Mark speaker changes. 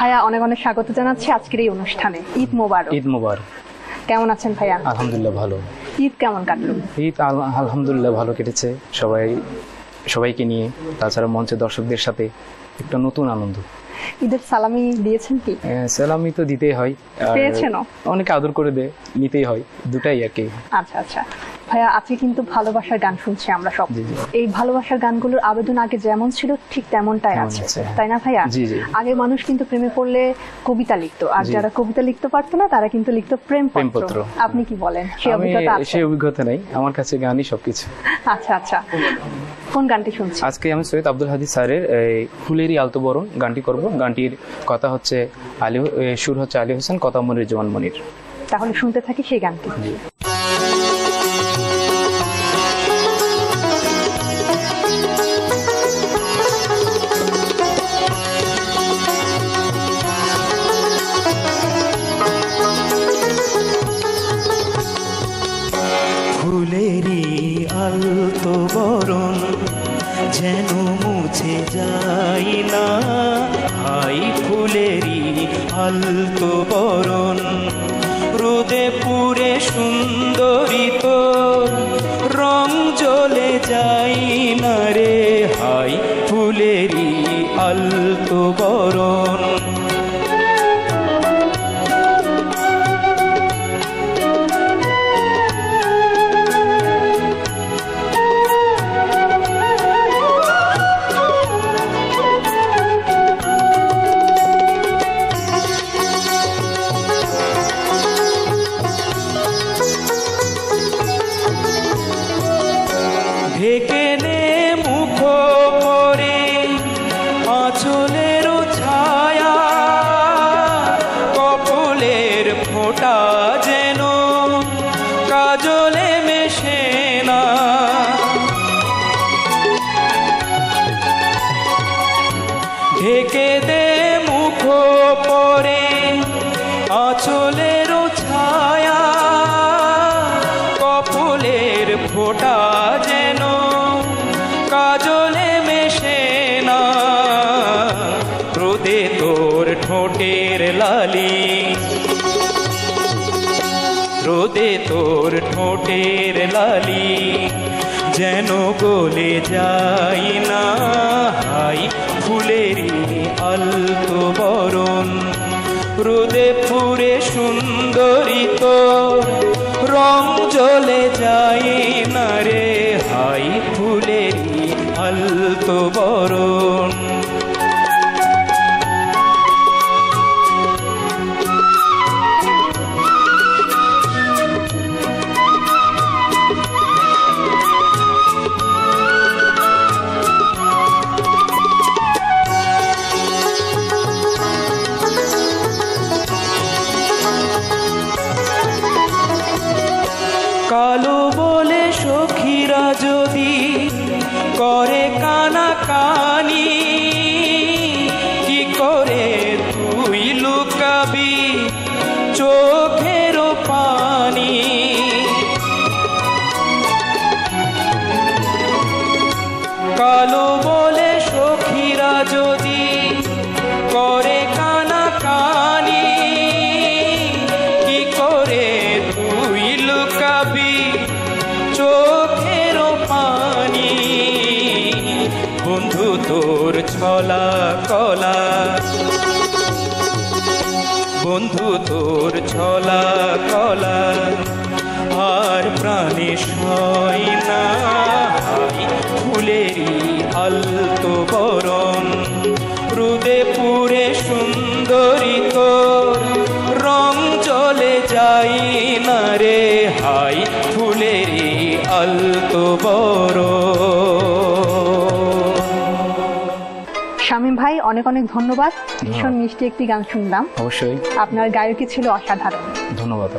Speaker 1: ভাইয়া অনেক অনেক স্বাগত জানাচ্ছি আজকের এই অনুষ্ঠানে। ঈদ মোবারক।
Speaker 2: ঈদ মোবারক।
Speaker 1: কেমন আছেন ভাইয়া?
Speaker 2: আলহামদুলিল্লাহ ভালো।
Speaker 1: ঈদ কেমন কাটলো?
Speaker 2: ঈদ আল- আলহামদুলিল্লাহ ভালো কেটেছে। সবাই সবাইকে নিয়ে তাছাড়া মঞ্চে দর্শকদের সাথে একটা নতুন আনন্দ।
Speaker 1: ঈদের সালামি দিয়েছেন কি?
Speaker 2: সালামি তো দিতেই হয়। আর
Speaker 1: পেয়েছেনও?
Speaker 2: অনেকে আদর করে দেয় নিতেই হয়। দুটাই আর কি।
Speaker 1: আচ্ছা আচ্ছা। ভাইয়া আজকে কিন্তু ভালোবাসার গান শুনছি আমরা সব। এই ভালোবাসার গানগুলোর আবেদন আগে যেমন ছিল ঠিক তেমনটাই আছে। তাই না ভাইয়া। আগে মানুষ কিন্তু প্রেমে পড়লে কবিতা লিখতো। আর যারা কবিতা লিখতে পারতো না তারা কিন্তু লিখতো প্রেম পত্র। আপনি কি বলেন? সে
Speaker 2: আমি
Speaker 1: অভিজ্ঞতা
Speaker 2: সেই অভিজ্ঞতা নেই। আমার কাছে গানই সবকিছু।
Speaker 1: আচ্ছা আচ্ছা। কোন গানটি শুনছি
Speaker 2: আজকে আমি সৈয়দ আব্দুল হাদি স্যারের এই ফুলেরই আলতো বরণ গানটি করব। গানটির কথা হচ্ছে আলী সুর হচ্ছে আলী হোসেন কথা মনির জমান মনির।
Speaker 1: তাহলে শুনতে থাকি সেই গানটি।
Speaker 3: বরণ যেন মুছে যায় না। হাই ফুলেরই আলতো বরণ। ঢেকে দে মুখ পরে আঁচলের ছায়া, কপলের ফোঁটা যেন কাজলে মেশে না। রোদে তোর ঠোঁটের লালি, রোদে তোর ঠোঁটের লালি যেন গলে যাই না হাই ফুলেরই আলতো বরণ। রোদে ফুরে সুন্দরী তো রং জলে যাই না রে, হাই ফুলেরি আলতো বরণ। কালো বলে সখীরা যদি করে কানা কানি বন্ধু, তোর ছলা কলা। বন্ধু, তোর ছলা কলা, আর প্রাণে সয় না ফুলেরই আলতো বরণ। রুদে পুরে সুন্দরী তোর, রং চলে যাই না রে হাই, ফুলেরই আলতো বরণ।
Speaker 1: শামীম ভাই অনেক অনেক ধন্যবাদ। ভীষণ মিষ্টি একটি গান শুনলাম।
Speaker 2: অবশ্যই।
Speaker 1: আপনার গায়কী ছিল অসাধারণ।
Speaker 2: ধন্যবাদ।